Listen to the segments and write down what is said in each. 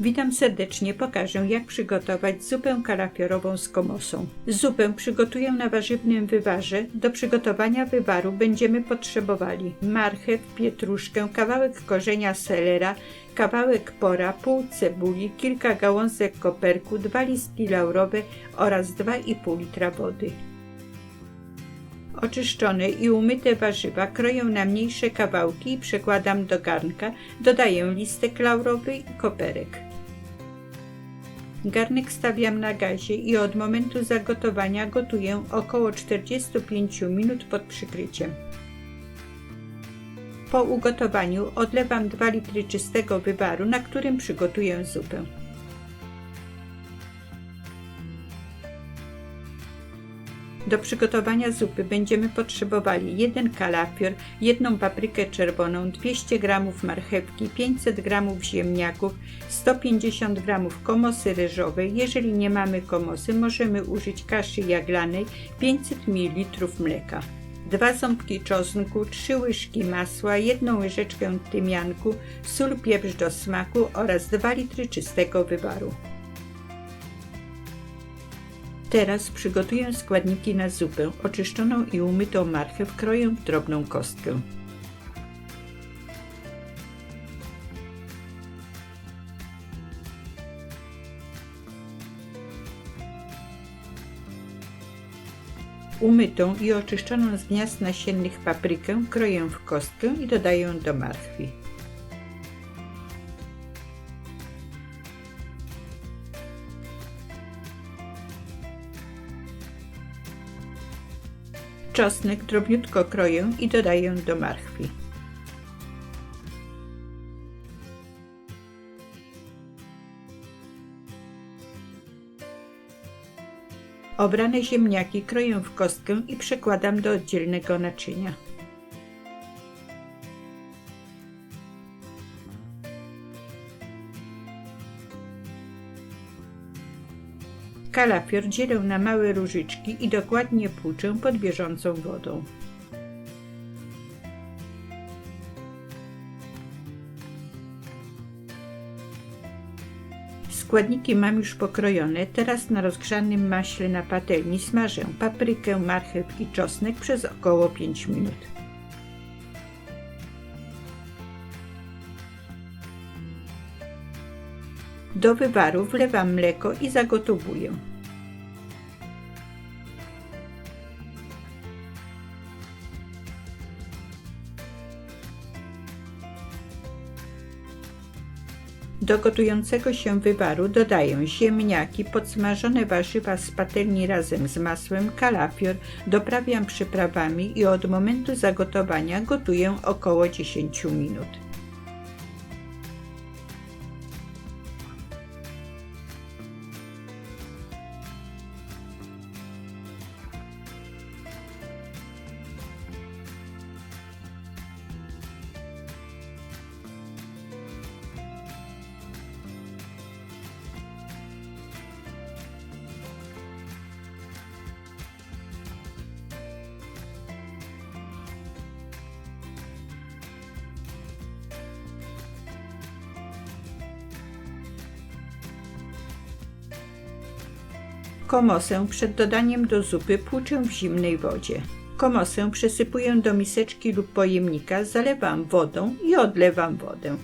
Witam serdecznie, pokażę jak przygotować zupę kalafiorową z komosą. Zupę przygotuję na warzywnym wywarze. Do przygotowania wywaru będziemy potrzebowali marchew, pietruszkę, kawałek korzenia selera, kawałek pora, pół cebuli, kilka gałązek koperku, dwa listki laurowe oraz 2,5 litra wody. Oczyszczone i umyte warzywa kroję na mniejsze kawałki i przekładam do garnka. Dodaję listek laurowy i koperek. Garnek stawiam na gazie i od momentu zagotowania gotuję około 45 minut pod przykryciem. Po ugotowaniu odlewam 2 litry czystego wywaru, na którym przygotuję zupę. Do przygotowania zupy będziemy potrzebowali jeden kalafior, jedną paprykę czerwoną, 200 g marchewki, 500 g ziemniaków, 150 g komosy ryżowej. Jeżeli nie mamy komosy, możemy użyć kaszy jaglanej, 500 ml mleka. Dwa ząbki czosnku, 3 łyżki masła, jedną łyżeczkę tymianku, sól, pieprz do smaku oraz 2 litry czystego wywaru. Teraz przygotuję składniki na zupę. Oczyszczoną i umytą marchew kroję w drobną kostkę. Umytą i oczyszczoną z gniazd nasiennych paprykę kroję w kostkę i dodaję do marchwi. Czosnek drobniutko kroję i dodaję do marchwi. Obrane ziemniaki kroję w kostkę i przekładam do oddzielnego naczynia. Kalafior dzielę na małe różyczki i dokładnie płuczę pod bieżącą wodą. Składniki mam już pokrojone, teraz na rozgrzanym maśle na patelni smażę paprykę, marchew i czosnek przez około 5 minut. Do wywaru wlewam mleko i zagotowuję. Do gotującego się wywaru dodaję ziemniaki, podsmażone warzywa z patelni razem z masłem, kalafior, doprawiam przyprawami i od momentu zagotowania gotuję około 10 minut. Komosę przed dodaniem do zupy płuczę w zimnej wodzie. Komosę przesypuję do miseczki lub pojemnika, zalewam wodą i odlewam wodę.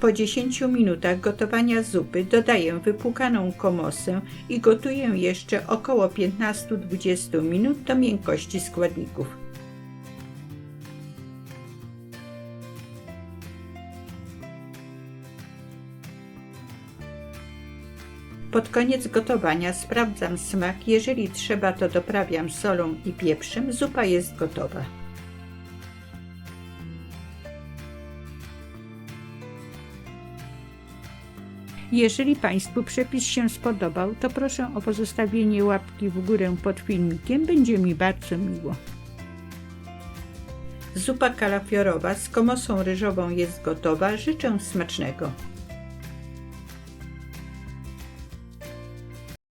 Po 10 minutach gotowania zupy dodaję wypłukaną komosę i gotuję jeszcze około 15-20 minut do miękkości składników. Pod koniec gotowania sprawdzam smak, jeżeli trzeba to doprawiam solą i pieprzem, zupa jest gotowa. Jeżeli Państwu przepis się spodobał, to proszę o pozostawienie łapki w górę pod filmikiem, będzie mi bardzo miło. Zupa kalafiorowa z komosą ryżową jest gotowa. Życzę smacznego.